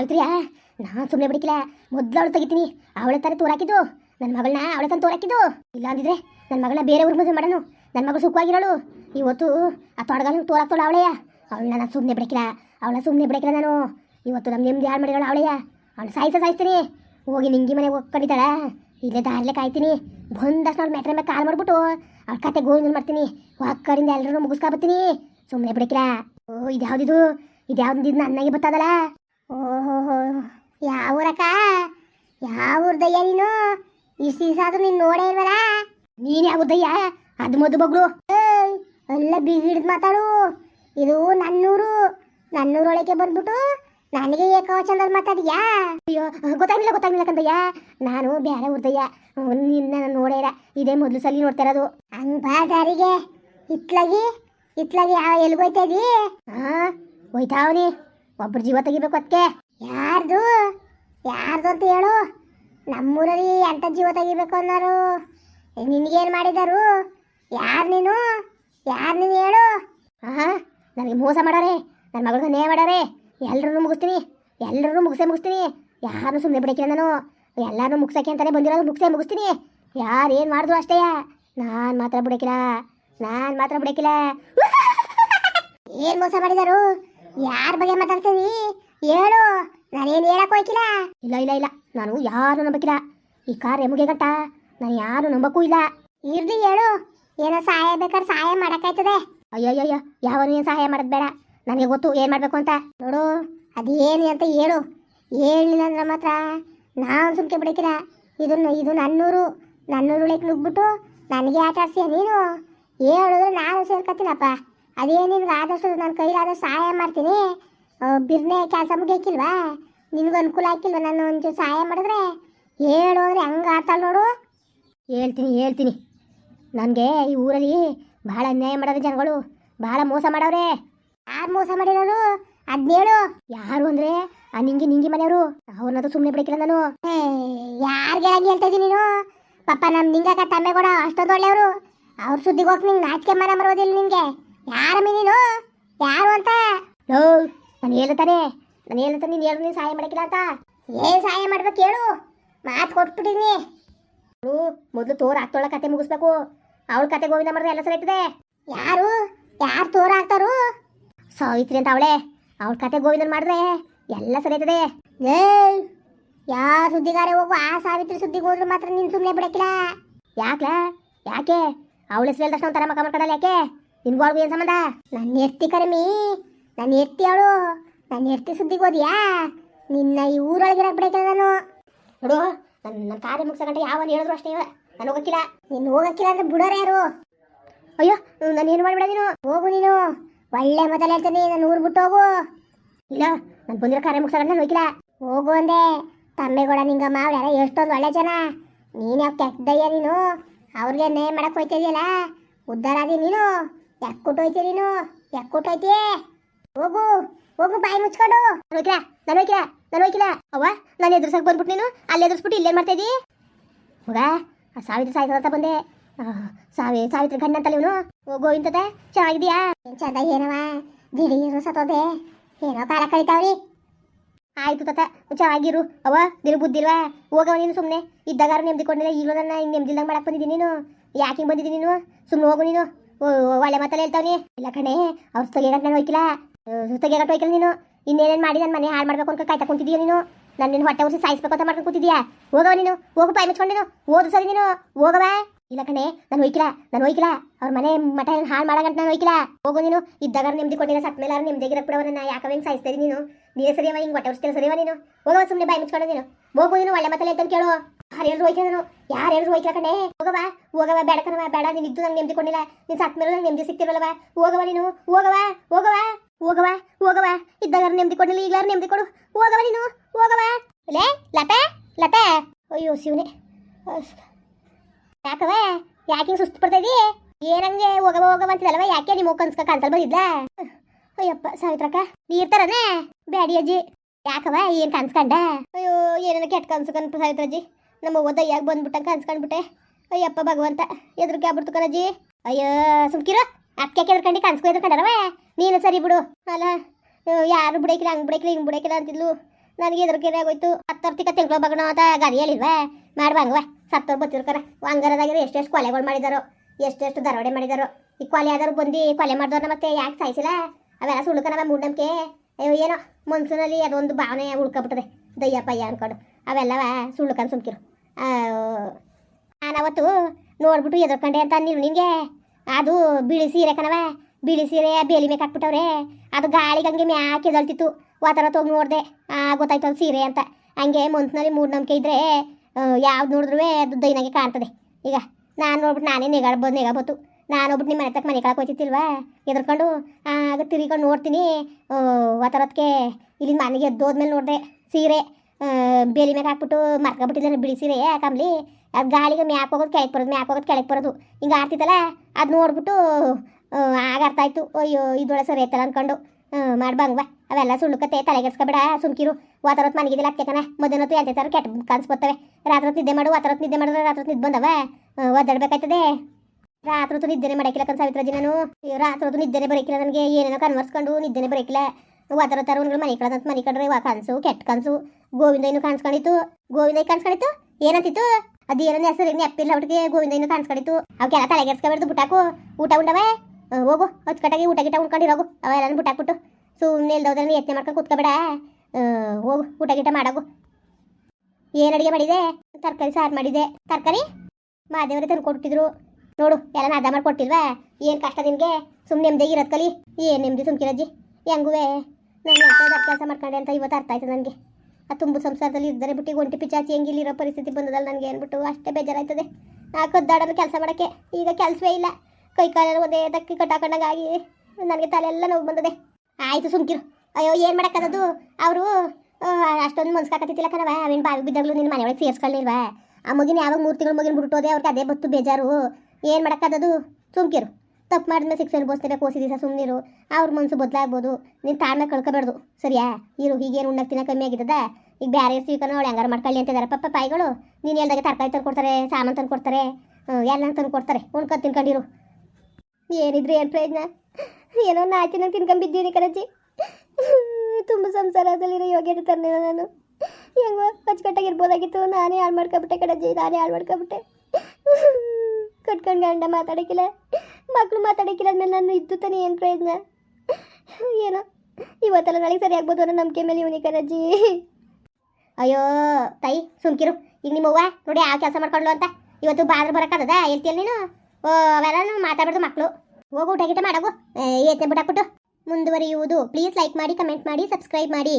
ಸಾವಿತ್ರಿಯಾ ನಾನು ಸುಮ್ಮನೆ ಬಿಡಿಕಿಲ್ಲ. ಮೊದ್ಲು ಅವಳು ತೆಗಿತೀನಿ. ಅವಳ ತಾನೇ ತೋರಾಕಿದ್ದು. ನನ್ನ ಮಗಳನ್ನ ಅವಳ ತಾನೆ ತೋರಾಕಿದ್ದು. ಇಲ್ಲ ಅಂದಿದ್ರೆ ನನ್ನ ಮಗಳನ್ನ ಬೇರೆ ಊರು ಮದುವೆ ಮಾಡೋನು. ನನ್ನ ಮಗಳು ಸುಖವಾಗಿರೋಳು. ಇವತ್ತು ಆ ತೊಡಗಲ್ಲ ತೋರಾಕ್ತಾಳು ಅವಳೆಯ ಅವಳನ್ನ ನಾನು ಸುಮ್ಮನೆ ಬಿಡಕಿಲ್ಲ. ಅವಳ ಸುಮ್ಮನೆ ಬಿಡಕಿಲ್ಲ ನಾನು. ಇವತ್ತು ನಮ್ಮ ನೆಮ್ಮದಿ ಹಾಳು ಮಾಡಿರೋಳು ಅವಳೆಯ ಅವಳು ಸಾಯಿಸ ಸಾಯಿಸ್ತೀನಿ. ಹೋಗಿ ನಿಂಗಿ ಮನೆಗೆ ಹೋಗ್ಕೊಂಡಿದ್ದಾಳ ಇಲ್ಲೇ ದಾರಲೆ ಕಾಯ್ತೀನಿ. ಬಂದಷ್ಟು ಅವ್ಳು ಮೆಟ್ರೆ ಮೇಲೆ ಕಾಲ್ ಮಾಡ್ಬಿಟ್ಟು ಅವ್ಳ ಕತೆ ಗೋವಿಂದ ಮಾಡ್ತೀನಿ. ಒಕ್ಕರಿಂದ ಎಲ್ಲರೂ ಮುಗಿಸ್ಕೊಬತ್ತೀನಿ ಸುಮ್ಮನೆ ಬಿಡಕಿಲ್ಲ. ಓ, ಇದ್ಯಾವ್ದಿದು? ಇದ್ಯಾವ್ದು ಇದು ನನ್ನಗೆ ಬರ್ತದಲ್ಲ ಓಹೋ, ಯಾವ ಊರಕ್ಕ ಯಾವ ಊರ್ದಯ್ಯ ನೀನು? ಇಷ್ಟು ದಿವಸ ನೀನು ನೋಡೇ ಇಲ್ವಲ್ಲ? ನೀನು ಯಾವ ಅದು ಮದು ಮಗಳು. ಎಲ್ಲ ಬಿಗಿ ಹಿಡಿದು ಮಾತಾಡು. ಇದು ನನ್ನೂರು. ನನ್ನೂರೊಳಗೆ ಬಂದ್ಬಿಟ್ಟು ನನಗೆ ಏಕವಚನದಲ್ಲಿ ಮಾತಾಡಿಯಾ ಅಯ್ಯೋ ಗೊತ್ತಾಗಿಲ್ಲ ಗೊತ್ತಾಗಿಲ್ಲ ಕಂದಯ್ಯ. ನಾನು ಬೇರೆ ಊರ್ದಯ್ಯ ನಿನ್ನ ನೋಡೇರ ಇದೇ ಮೊದಲು ಸಲ ನೋಡ್ತಾ ಇರೋದು. ಹಂಗ ದಾರಿಗೆ ಇತ್ಲಾಗಿ ಇತ್ಲಾಗಿ ಯಾವ ಎಲ್ಗೋಯ್ತಾ ಇದೀ? ಹಾ ಹೋಯ್ತಾವನಿ ಒಬ್ರು ಜೀವ ತೆಗಿಬೇಕು ಅದಕ್ಕೆ ಯಾರ್ದು? ಯಾರ್ದು ಅಂತ ಹೇಳು. ನಮ್ಮೂರಲ್ಲಿ ಎಂಥ ಜೀವ ತೆಗಿಬೇಕು ಅನ್ನೋರು? ನಿನಗೇನು ಮಾಡಿದರು? ಯಾರು ನೀನು? ಯಾರು ನೀನು ಹೇಳು? ಹಾಂ ನನಗೆ ಮೋಸ ಮಾಡೋರೆ. ನನ್ನ ಮಗಳಿಗೆ ನೇ ಮಾಡೋರೆ. ಎಲ್ಲರೂ ಮುಗಿಸ್ತೀನಿ. ಎಲ್ಲರೂ ಮುಗಿಸೇ ಮುಗಿಸ್ತೀನಿ. ಯಾರು ಸುಮ್ಮನೆ ಬಿಡಕ್ಕೆ ನಾನು. ಎಲ್ಲರೂ ಮುಗಿಸೋಕೆ ಅಂತಾನೆ ಬಂದಿರೋದು ಮುಗಿಸೇ ಮುಗಿಸ್ತೀನಿ. ಯಾರು ಏನು ಮಾಡಿದ್ರು ಅಷ್ಟೇ. ನಾನು ಮಾತ್ರ ಬಿಡಕ್ಕಿಲ್ಲ ನಾನು ಮಾತ್ರ ಬಿಡಕ್ಕಿಲ್ಲ ಏನು ಮೋಸ ಮಾಡಿದಾರು? ಯಾರ ಬಗ್ಗೆ ಮಾತಾಡ್ತೀನಿ ಹೇಳು. ನಾನೇನು ಹೇಳಕ್ ಹೋಯ್ಕಿಲ್ಲ. ಇಲ್ಲ ಇಲ್ಲ ಇಲ್ಲ. ನಾನು ಯಾರು ನಂಬಕಿಲ್ಲ. ಈ ಕಾರ್ಯ ಗಂಟ ನಾನು ಯಾರು ನಂಬಕ್ಕೂ ಇಲ್ಲ. ಇರ್ಲಿ ಹೇಳು. ಏನೋ ಸಹಾಯ ಬೇಕಾದ್ರೆ ಸಹಾಯ ಮಾಡಕ್ಕಾಯ್ತದೆ. ಅಯ್ಯಯ್ಯಯ್ಯ ಯಾವನು ಏನು ಸಹಾಯ ಮಾಡೋದು ಬೇಡ. ನನಗೆ ಗೊತ್ತು ಏನು ಮಾಡಬೇಕು ಅಂತ. ನೋಡು ಅದೇನು ಅಂತ ಹೇಳು. ಹೇಳಿಲ್ಲ ಅಂದ್ರೆ ಮಾತ್ರ ನಾನು ಸುಮ್ಕೆ ಬಿಡಕಿಲ್ಲ. ಇದು ಇದು ನನ್ನೂರು. ನನ್ನೂರು ಉಳಿಕ್ ನುಗ್ಬಿಟ್ಟು ನನಗೆ ಆಟ ಆಡ್ಸಿಯ ನೀನು? ಹೇಳಿದ್ರೆ ನಾನು ಸೇರ್ಕೊತೀನಪ್ಪ. ಅದೇ ಆದಷ್ಟು ನನ್ನ ಕೈಲಾದಷ್ಟು ಸಹಾಯ ಮಾಡ್ತೀನಿ? ಬಿರ್ನೆ ಕೆಲಸ ಮುಗಿಯಕ್ಕಿಲ್ವಾ ನಿನಗೂ ಅನುಕೂಲ ಆಗಿಲ್ವ ನಾನು ಒಂಚೂರು ಸಹಾಯ ಮಾಡಿದ್ರೆ? ಹೇಳು ಅಂದ್ರೆ ಹಂಗೆ ಆಡ್ತಾಳೆ ನೋಡು. ಹೇಳ್ತೀನಿ ಹೇಳ್ತೀನಿ. ನನಗೆ ಈ ಊರಲ್ಲಿ ಭಾಳ ಅನ್ಯಾಯ ಮಾಡೋದು ಜನಗಳು, ಭಾಳ ಮೋಸ ಮಾಡವ್ರೆ. ಯಾರು ಮೋಸ ಮಾಡಿರೋರು? ಅದ್ನೇಳು ಯಾರು ಅಂದ್ರೆ ಆ ನಿಂಗೆ ನಿಂಗೆ ಮನೆಯವರು. ಅವ್ರನ್ನದು ಸುಮ್ಮನೆ ಬಿಡಕಿಲ್ಲ ನಾನು. ಯಾರಿಗೆ ಹಂಗೆ ಹೇಳ್ತಾ ಇದೀನಿ ನೀನು? ಪಾಪ ನಮ್ಮ ನಿಂಗಕ್ಕ ತಮ್ಮೆ ಕೂಡ ಅಷ್ಟೊಂದು ಒಳ್ಳೆಯವರು. ಅವ್ರ ಸುದ್ದಿಗೆ ಹೋಗಿ ನಿಂಗೆ ನಾಚಿಕೆ ಮನ ಬರೋದಿಲ್ಲ ನಿನಗೆ ಯಾರ ನೀನು ಯಾರು ಅಂತ? ನೋ ನಾನು ಹೇಳ್ತಾನೆ ನಾನು ಹೇಳ್ತಾನೆ, ನೀನು ಹೇಳು, ನೀನು ಸಹಾಯ ಮಾಡಕ್ಕಿಲ್ಲ ಅಂತ. ಏನು ಸಹಾಯ ಮಾಡ್ಬೇಕು ಕೇಳು ಮಾತು ಕೊಟ್ಬಿಟ್ಟಿನಿ ಅವಳು ಮೊದಲು ತೋರ ಹಾಕ್ತೋಳ ಕತೆ ಮುಗಿಸ್ಬೇಕು. ಅವಳ ಕತೆ ಗೋವಿಂದ ಮಾಡಿದ್ರೆ ಎಲ್ಲ ಸರಿ ಯಾರು? ಯಾರು ತೋರ ಹಾಕ್ತಾರು ಸಾವಿತ್ರಿ ಅಂತ ಅವಳೆ. ಅವಳ ಕತೆ ಗೋವಿಂದ ಮಾಡಿದ್ರೆ ಎಲ್ಲ ಸರಿ ಆಯ್ತದೆ ಏಯ್, ಯಾರ ಸುದ್ದಿಗಾರೆ ಹೋಗು, ಆ ಸಾವಿತ್ರಿ ಸುದ್ದಿಗೆ ಹೋದ್ರೆ ಮಾತ್ರ ನೀನು ಸುಮ್ಮನೆ ಬಿಡಕ್ಕಿಲ್ಲ. ಯಾಕ್ಲಾ? ಯಾಕೆ? ಅವಳ ಹೆಸರು ಹೇಳ್ದಷ್ಟು ಒಂಥರ ಮಕ್ಕ ಮಾಡ್ಕೊಡಲ್ಲ ಯಾಕೆ? ನಿನ್ಗೂ ಏನು ಸಂಬಂಧ? ನನ್ನ ಎತ್ತಿ ಕರ್ಮಿ. ನನ್ನ ಎತ್ತಿ ಅವಳು. ನನ್ನ ಎತ್ತಿ ಸುದ್ದಿಗೆ ನಿನ್ನ ಈ ಊರೊಳಗೆ ಇರಕ್ಕೆ ಬಿಡಕ್ಕಿಲ್ಲ ನಾನು. ನೋಡು ನನ್ನ ನನ್ನ ಕಾರ್ಯ ಮುಗಿಸಕಂಟ ಯಾವನ್ ಹೇಳಿದ್ರು ಅಷ್ಟೇ ಇವ. ನಾನು ಹೋಗಕ್ಕಿಲ್ಲ. ನೀನು ಹೋಗಕ್ಕಿಲ್ಲ ಅಂದ್ರೆ ಬಿಡೋರು ಯಾರು? ಅಯ್ಯೋ, ನಾನು ಏನು ಮಾಡಿಬಿಡ ನೀನು? ಹೋಗು ನೀನು. ಒಳ್ಳೆ ಮೊದಲು ಹೇಳ್ತೀನಿ, ನಾನು ಊರು ಬಿಟ್ಟು ಹೋಗು. ಇಲ್ಲ, ನಾನು ಬಂದಿರೋ ಕಾರ್ಯ ಮುಗಿಸಕಂಟ ನಾನು ಹೋಗಿಲ್ಲ. ಹೋಗು ಅಂದೆ. ತಮ್ಮೆಗೌಡ ನಿಂಗ ಮಾವ್ರ ಎಷ್ಟೊಂದು ಒಳ್ಳೆ ಜನ. ನೀನು ಯಾವ ಕೆಟ್ಟದಯ್ಯ ನೀನು? ಅವ್ರಿಗೆ ನೇ ಮಾಡಕ್ಕೆ ಹೋಯ್ತಿದ್ಯಲ್ಲ ಉದ್ಧಾರ ಆದಿ ನೀನು. ಯಾಕೆ ನೀನು? ಯಾಕೆ ಹೋಯ್ತಿ ಹೋಗು ಹೋಗು, ಬಾಯಿ ಮುಚ್ಕೊಂಡು. ಹೋಯ್ಕಿಲ್ಲ ನಾನು ಹೋಗಿಲ್ಲ ನಾನು ಹೋಗಿಲ್ಲ ಅವ್ವ, ನಾನು ಎದುರ್ಸಕ್ ಬಂದ್ಬಿಟ್ಟು ನೀನು, ಅಲ್ಲಿ ಎದುರಿಸ್ಬಿಟ್ಟು ಇಲ್ಲೇನು ಮಾಡ್ತಾ ಇದ್ದೀ? ಆ ಸಾವಿತ್ರಿ ಸಾಯ್ತದ ಬಂದೆ. ಸಾವಿ, ಸಾವಿತ್ರಿ ಗಂಡ ಅಂತಲ್ಲ ಇವನು. ಹೋಗೋ ಇಂತದ ಚೆನ್ನಾಗಿದ್ಯಾ ಏನು ಚಂದ ಏನವ? ದಿಢೀರ್ ಸತ್ತೋದೆ ಏನೋ ಕಾಲ ಕಳಿತಾವ್ರಿ. ಆಯ್ತು ತತ, ಚೆನ್ನಾಗಿರು. ಅವ ದಿನ ಬುದ್ಧಿಲ್ವಾ ಹೋಗವ ನೀನು ಸುಮ್ಮನೆ ಇದ್ದಾಗಾರು ನೆಮ್ಮದಿ ಕೊಂಡಿಲ್ಲ, ಈಗಲೂ ನನ್ನ ಹಿಂಗೆ ನೆಮ್ಮದಿಲ್ದಂಗೆ ಮಾಡಕ್ಕೆ ಬಂದಿದ್ದೀನಿ ನೀನು. ಯಾಕೆ ಹಿಂಗೆ ಬಂದಿದ್ದೀನಿ ನೀನು? ಸುಮ್ಮನೆ ಹೋಗು ನೀನು. ಒಳ್ಳೆ ಮಾತಲ್ಲ ಹೇಳ್ತಾವನಿ. ಇಲ್ಲ ಕಣೆ, ಅವ್ರು ತೆಗಿಯಗಂಟ ನಾನು ಹೋಯ್ಕಿಲ್ಲ ತೆಗಿಯಗಂಟ ಹೋಯ್ಕಿಲ್ಲ ನೀನು. ಇನ್ನೇನೇನು ಮಾಡಿ ನನ್ನ ಮನೆ ಹಾಳು ಮಾಡ್ಬೇಕು ಅಂತ ಕಾಯ್ತಾ ಕುಂತಿದೀಯ ನೀನು? ನನ್ನ ನಿನ್ನ ಹೊಟ್ಟೆ ಉಸಿ ಸಾಯಿಸ್ಬೇಕು ಅಂತ ಮಾಡ್ಕೊಂಡು ಕೂತಿದ್ಯಾ? ಹೋಗವ ನೀನು? ಹೋಗು ಬಾಯಿ ಮುಚ್ಕೊಂಡು ನೀನು. ಓದು ಸರಿ ನೀನು. ಹೋಗವ ಇಲ್ಲ ಕಣೆ, ನಾನು ಹೋಯ್ಕಿಲ್ಲ ನಾನು ಹೋಯ್ಕಿಲ್ಲ ಅವ್ರ ಮನೆ ಮಠ ಏನು ಹಾಳು ಮಾಡಗಂಟ ನಾನು ಹೋಯ್ಕಿಲ್ಲ ಹೋಗು ನೀನು. ಇದ್ದಾಗ ನೆಮ್ಮದಿ ಕೊಟ್ಟಿಲ್ಲ ಸತ್ ಮೇಲೆ ನೆಮ್ಮದಿಗಿರಕ್ ಬಿಡವರನ್ನ ಯಾಕವ ಹಿಂಗೆ ಸಾಯಿಸ್ತೀರಿ ನೀನು? ನೀನೇ ಸರಿಯವ ಹಿಂಗೆ ಹೊಟ್ಟೆ ಉರ್ಸ್ತಿಲ್ಲ ಸರಿಯವ ನೀನು? ಹೋಗವ ಸುಮ್ಮನೆ ಬಾಯಿ ಮುಚ್ಕೊಂಡು ನೀನು. ಹೋಗು ನೀನು, ಒಳ್ಳೆ ಮಾತಲ್ಲ ಅಂತ ಕೇಳು. ಯಾರು ಎಲ್ಲರೂ ನಾನು? ಯಾರು ಎಲ್ಲರೂ ಹೋಯ್ಕಿಲ್ಲ ಕಣೆ? ಹೋಗವ ಹೋಗವ ಬೇಡ ಕಣವ ಬೇಡ, ನೀನು ಇದ್ದು ನಂಗೆ ನೆಮ್ಮದಿ ಕೊಡ್ಲಿಲ್ಲ. ನೀನು ಸತ್ ಮೇಲೆ ನಂಗೆ ನೆಮ್ಮದಿ ಸಿಕ್ತಿರಲ್ಲವ ಹೋಗವ ನೀನು ಹೋಗವ ಹೋಗವ ಹೋಗವ ಹೋಗವ ಇದ್ದಾಗ ನೆಮ್ಮದಿ ಕೊಡಲಿಲ್ಲ, ಈಗಲಾರು ನೆಮ್ಮದಿ ಕೊಡು. ಹೋಗವ ನೀನು ಹೋಗವ ಲೇ, ಲತೆ ಲತೆ. ಅಯ್ಯೋ, ಶಿವನೇ. ಯಾಕವ ಯಾಕೆ ಸುಸ್ತು ಪಡ್ತಾ ಏನಂಗೆ ಹೋಗವ ಹೋಗವ ಅಂತಿದಲ್ವ ಯಾಕೆ ನಿಮ್ಮ ಕನ್ಸ್ಕ ಕನ್ಸಲ್ ಬಂದಿದ್ದ ಅಯ್ಯಪ್ಪ, ಸಾವಿತ್ರಕ್ಕ ನೀರ್ ತರನೇ ಬ್ಯಾಡಿ ಅಜ್ಜಿ. ಯಾಕವ ಏನ್ ಕನ್ಸ್ಕಂಡ ಅಯ್ಯೋ, ಏನೇನ ಕೆಟ್ಟ ಕನ್ಸು ಕನ್ಪ ಸಾವಿತ್ರಜ್ಜಿ. ನಮ್ಮ ಓದಯ್ಯಾಗ ಬಂದ್ಬಿಟ್ಟಂಗ ಅನ್ಸ್ಕೊಂಡ್ಬಿಟ್ಟೆ. ಅಯ್ಯಪ್ಪ ಭಗವಂತ, ಎದುರಿಗೆ ಆಗ್ಬಿಡ್ತು ಕಣಜ್ಜಿ ಅಯ್ಯೋ, ಸುಮ್ಕಿರು. ಅಕ್ಕೆ ಕೆದ್ರಕಂಡು ಕನ್ಸ್ಕೊ ಎದ್ರಕಂಡರವ? ನೀನು ಸರಿ ಬಿಡು. ಅಲ್ಲ ಯಾರು ಬಿಡಕಿಲ್ಲ, ಹಂಗೆ ಬಿಡಕಿಲ್ಲ, ಹಿಂಗೆ ಬಿಡಕಿಲ್ಲ ಅಂತಿದ್ಲು. ನನಗೆ ಎದುರುಕೆರೆ ಆಗೋಯ್ತು? ಹತ್ತರ್ ತಿಕ ತಿಂಗಳು ಬಗಣ ಅಂತ ಗಾಡಿ ಹೇಳಿಲ್ವಾ ಮಾಡ್ಬಂಗವ ಸತ್ತೋರ್ ಬತ್ತಿರ್ಕರ ಹಂಗಾರದಾಗಿರೋ ಎಷ್ಟೆಷ್ಟು ಕೊಲೆಗಳು ಮಾಡಿದಾರೋ, ಎಷ್ಟೆಷ್ಟು ದರೋಡೆ ಮಾಡಿದಾರೋ. ಈ ಕೊಲೆ ಆದರೂ ಬಂದು ಕೊಲೆ ಮಾಡಿದವ್ರನ್ನ ಮತ್ತೆ ಯಾಕೆ ಸಾಯಿಸಿಲ್ಲ? ಅವೆಲ್ಲ ಸುಳ್ಕನವ ಅಯ್ಯೋ, ಏನೋ ಮನ್ಸಿನಲ್ಲಿ ಅದೊಂದು ಭಾವನೆ ಉಳ್ಕೊಬಿಟ್ಟದೆ ದಯ್ಯಪ್ಪಯ್ಯ ಅನ್ಕೊಂಡು. ಅವೆಲ್ಲವ ಸುಳ್ಕನ್ ಸುಮ್ಕಿರು ನಾನವತ್ತು ನೋಡ್ಬಿಟ್ಟು ಎದುರ್ಕೊಂಡೆ ಅಂತ ನೀನು ನಿಂಗೆ ಅದು ಬಿಳಿ ಸೀರೆ ಕಣವ ಬಿಳಿ ಸೀರೆ ಬೇಲಿ ಮೇಕ್ ಹಾಕ್ಬಿಟ್ಟವ್ರೆ. ಅದು ಗಾಳಿಗೆ ಹಂಗೆ ಮ್ಯಾಕೆ ಎದಳ್ತಿತ್ತು ವಾತಾರ ತೊಗೊಂಡು ನೋಡಿದೆ. ಗೊತ್ತಾಯ್ತು ಅದು ಸೀರೆ ಅಂತ. ಹಂಗೆ ಮನ್ಸಿನಲ್ಲಿ ಮೂಢನಂಬಿಕೆ ಇದ್ರೆ ಯಾವ್ದು ನೋಡಿದ್ರು ಅದು ದೈನಾಗೆ ಕಾಣ್ತದೆ. ಈಗ ನಾನು ನೋಡ್ಬಿಟ್ಟು ನಾನೇ ನೆಗಾಡ್ಬೋದು ನೆಗಾಬೋದು ನಾನು ಹೋಗ್ಬಿಟ್ಟು ನಿಮ್ಮ ಮನೆ ತಕ್ಕ ಮನೆ ಕಳಕ್ಕೆ ಹೋಗ್ತಿತ್ತಿಲ್ವಾ ಎದ್ರಕೊಂಡು ಆಗ ತಿರ್ಕೊಂಡು ನೋಡ್ತೀನಿ. ವಾತಾರದಕ್ಕೆ ಇಲ್ಲಿ ಮನೆಗೆ ಎದ್ದೋದ್ಮೇಲೆ ನೋಡಿದೆ. ಸೀರೆ ಬೇಲಿ ಮ್ಯಾಗ ಹಾಕ್ಬಿಟ್ಟು ಮರ್ಕೊಬಿಟ್ಟಿದ್ದಾನೆ ಬಿಡಿಸಿರಿ ಯಾಕಂಬ್ಲಿ ಕಂಬ್ಲಿ ಅದು ಗಾಳಿಗೆ ಮ್ಯಾಕ್ ಹೋಗೋದು, ಕೆಳಗೆ ಬರೋದು, ಮ್ಯಾಕ್ ಹೋಗೋದು, ಕೆಳಗೆ ಬರೋದು. ಹಿಂಗೆ ಆಡ್ತಿತ್ತಲ್ಲ ಅದು ನೋಡ್ಬಿಟ್ಟು ಆಗ ಅರ್ಥ ಆಯ್ತು. ಅಯ್ಯೋ ಇದೊಳ ಸರಿ ಐತಲ್ಲ ಅನ್ಕೊಂಡು. ಮಾಡ್ಬಂಗ್ವಾ ಅವೆಲ್ಲ ಸುಳ್ಳುಕತ್ತೆ ತಲೆಗೆಡ್ಸ್ಕೊಬೇಡ ಸುಮ್ಕಿರು. ವಾತಾರತ್ ಮನೆಗಿದಿಲ್ಲ ಅತ್ತೆಕನ ಮಧ್ಯಾಹ್ನ ಹೊತ್ತು ಕೆಟ್ಟ ಕನ್ಸ್ ಬರ್ತವೆ. ರಾತ್ರಿ ನಿದ್ದೆ ಮಾಡು ವಾತಾರತ್ ನಿದ್ದೆ ಮಾಡಿದ್ರೆ ರಾತ್ರಿ ನಿದ್ದೆ ಬಂದವ. ಒದ್ದಾಡ್ಬೇಕಾಯ್ತದೆ. ರಾತ್ರಿ ನಿದ್ದೆನೆ ಮಾಡಕ್ಕಿಲ್ಲ ಕನ್ ಸಾವಿತ್ರಜಿ ನಾನು. ರಾತ್ರಿ ನಿದ್ದೆನೆ ಬರೋಕಿಲ್ಲ ನನಗೆ. ಏನೇನೋ ಕನ್ವರ್ಸ್ಕೊಂಡು ನಿದ್ದೆನೆ ಬರೋಕಿಲ್ಲ ವಾತಾರ ತರ ಒಂದು ಮನೆ ಕಳದಂತ ಮನೆ ಕಡ್ರೆ ವಾ ಕನಸು, ಕೆಟ್ಟ ಕನಸು. ಗೋವಿಂದ ಇನ್ನು ಕಾಣಿಸ್ಕೊಂಡಿತ್ತು. ಗೋವಿಂದ ಕಾಣಿಸ್ಕೊಂಡಿತ್ತು? ಏನಂತಿತ್ತು? ಅದು ಏನೋ ಹೆಸರು ನೆಪ್ಪಿಲ್ಲ ಗೋವಿಂದ ಇನ್ನು ಕಾಣಿಸ್ಕೊಂಡಿತ್ತು. ಅವಕ್ಕೆಲ್ಲ ತಲೆಗೆರ್ಸ್ಕೊಬಾರ್ದು ಬುಟಾಕು. ಊಟ ಉಂಡವೆ? ಹೋಗು. ಅಚ್ಚುಕಟ್ಟಾಗಿ ಊಟ ಗಿಟ ಉಣ್ಕೊಂಡಿರೋಗು ಅವೆಲ್ಲ ಬುಟಾಕ್ಬಿಟ್ಟು ಸುಮ್ಮನೆ ಇಲ್ದೋದ್ರಲ್ಲಿ ಯತ್ನೆ ಮಾಡ್ಕೊಂಡು ಕೂತ್ಕೊಬೇಡ ಹೋಗು. ಊಟ ಗಿಟ ಮಾಡೋಗು. ಏನು ಅಡುಗೆ ಮಾಡಿದೆ? ತರಕಾರಿ, ಸಾರು ಮಾಡಿದೆ. ತರಕಾರಿ? ಮಾದೇವರೇ ತಂದು ಕೊಟ್ಟಿದ್ರು. ನೋಡು ಎಲ್ಲ ನಾದ ಮಾಡಿ ಕೊಟ್ಟಿಲ್ವಾ? ಏನು ಕಷ್ಟ ನಿನಗೆ ಸುಮ್ಮನೆ ನೆಮ್ಮದಿ ಇರೋದು ಕಲಿ. ಏನು ನೆಮ್ಮದಿ ಸುಮ್ಕಿರಜ್ಜಿ ಹೆಂಗುವೆ? ನಾನು ಎಂಥದ್ದು ಕೆಲಸ ಮಾಡ್ಕೊಂಡೆ ಅಂತ ಇವತ್ತು ಅರ್ಥ ಆಯ್ತು ನನಗೆ. ಆ ತುಂಬು ಸಂಸಾರದಲ್ಲಿ ಇದ್ದರೆ ಬಿಟ್ಟು ಒಂಟಿ ಪಿಚಾಚಿ ಹೆಂಗಿಲ್ಲಿರೋ ಪರಿಸ್ಥಿತಿ ಬಂದದಲ್ಲ ನನಗೆ ಅಂದ್ಬಿಟ್ಟು ಅಷ್ಟೇ ಬೇಜಾರಾಯ್ತದೆ. ನಾ ಕದ್ದಾಡಲು ಕೆಲಸ ಮಾಡೋಕ್ಕೆ ಈಗ ಕೆಲಸವೇ ಇಲ್ಲ. ಕೈ ಕಾಲೆಲ್ಲ ಒಂದೇ ದಕ್ಕಿ ಕಟ್ಟಾಕೊಂಡಾಗಿ ನನಗೆ ತಲೆಲ್ಲ ನೋವು ಬಂದದೆ. ಆಯಿತು ಸುಮ್ಕಿರು. ಅಯ್ಯೋ, ಏನು ಮಾಡೋಕ್ಕದು ಅವರು ಅಷ್ಟೊಂದು ಮನ್ಸ್ಕಾಕತ್ತಿಲ್ಲ ಕಣವ ಅವೇನು ಬಾವಿ ಬಿದ್ದಾಗಲೂ ನಿನ್ನ ಮನೆಯೊಳಗೆ ಸೇರಿಸ್ಕೊಳ್ಳಿಲ್ವಾ ಆ ಮಗಿನ ಯಾವಾಗ ಮೂರು ತಿಂಗಳು ಮಗಿನ ಬಿಟ್ಟೋದೆ ಅವ್ರಿಗೆ ಅದೇ ಬತ್ತು, ಬೇಜಾರು. ಏನು ಮಾಡೋಕ್ಕದು ಸುಮ್ಕಿರು. ತಪ್ಪು ಮಾಡಿದ್ಮೇಲೆ ಸಿಕ್ಸ್ ಅನುಭವಿಸ್ತೇವೆ ಕೋಸಿ ದಿವಸ ಸುಮ್ಮನಿರು ಅವ್ರ ಮನಸ್ಸು ಬದಲಾಗ್ಬೋದು. ನೀನು ತಾಳ್ಮೆ ಕಳ್ಕೊಬಾರ್ದು ಸರಿಯಾ? ಇರು, ಹೀಗೇನು ಉಣ್ಣಕ್ಕೆ ತಿನ್ನೋ ಕಮ್ಮಿ ಆಗಿದ್ದದ? ಈಗ ಬೇರೆ ಸ್ವೀಕರಣ ಅವಳು ಹೆಂಗಾರು ಮಾಡ್ಕೊಳ್ಳಿ ಅಂತಿದ್ದಾರೆ ಪಪ್ಪ, ಪಾಯಿಗಳು? ನೀನು ಹೇಳ್ದಾಗ ತರಕಾರಿ ತಂದು ಕೊಡ್ತಾರೆ ಸಾಮಾನು ತಂದು ಕೊಡ್ತಾರೆ ಎಲ್ಲ ತಂದು ಕೊಡ್ತಾರೆ ಉಣ್ಕೊಂಡು ತಿನ್ಕೊಂಡಿರು. ಏನಿದ್ರೆ ಏನು ಪ್ರಯೋಜನ? ಏನೋ ನಾಚಿನ ತಿನ್ಕೊಂಬಿದ್ದೀನಿ ಕಣಜ್ಜಿ. ತುಂಬ ಸಂಸಾರದಲ್ಲಿರೋ ಯೋಗ ತರ್ನಿಲ್ಲ ನಾನು. ಹೆಂಗೋ ಅಚ್ಚುಕಟ್ಟಾಗಿರ್ಬೋದಾಗಿತ್ತು. ನಾನೇ ಹಾಳು ಮಾಡ್ಕೊಬಿಟ್ಟೆ ಕಣಜ್ಜಿ. ನಾನೇ ಹಾಳು ಮಾಡ್ಕೊಬಿಟ್ಟೆ. ಕಟ್ಕೊಂಡು ಗಂಡ ಮಾತಾಡೋಕ್ಕಿಲ್ಲ. ಮಕ್ಕಳು ಮಾತಾಡೋಕ್ಕಿಲ್ಲ ಮೇಲೆ ನಾನು ಇದ್ದು ತಾನೇ ಏನು ಪ್ರಯೋಜನ? ಏನೋ, ಇವತ್ತೆಲ್ಲ ನಾಳೆಗೆ ಸರಿ ಆಗ್ಬೋದು ಅನ್ನೋ ನಂಬಿಕೆ ಮೇಲೆ ಇವನಿ ಅಯ್ಯೋ, ತಾಯಿ, ಸುಮ್ಕಿರು. ಈಗ ನಿಮ್ಮವ್ವ ನೋಡಿ ಯಾವ ಕೆಲಸ ಮಾಡ್ಕೊಂಡ್ಲು ಅಂತ. ಇವತ್ತು ಬಾದ್ರ ಬರೋಕ್ಕಾಗದ ಹೇಳ್ತೀಯಲ್ಲ ನೀನು? ಓ ಅವೆಲ್ಲ ಮಾತಾಡ್ಬಿಡ್ದು ಮಕ್ಕಳು ಹೋಗು ಊಟ ಗೀಟ ಮಾಡೋಗು. ಏತೆ ಬಿಟ್ಟಾಕ್ಬಿಟ್ಟು ಮುಂದುವರಿಯುವುದು. ಪ್ಲೀಸ್ ಲೈಕ್ ಮಾಡಿ ಕಮೆಂಟ್ ಮಾಡಿ ಸಬ್ಸ್ಕ್ರೈಬ್ ಮಾಡಿ.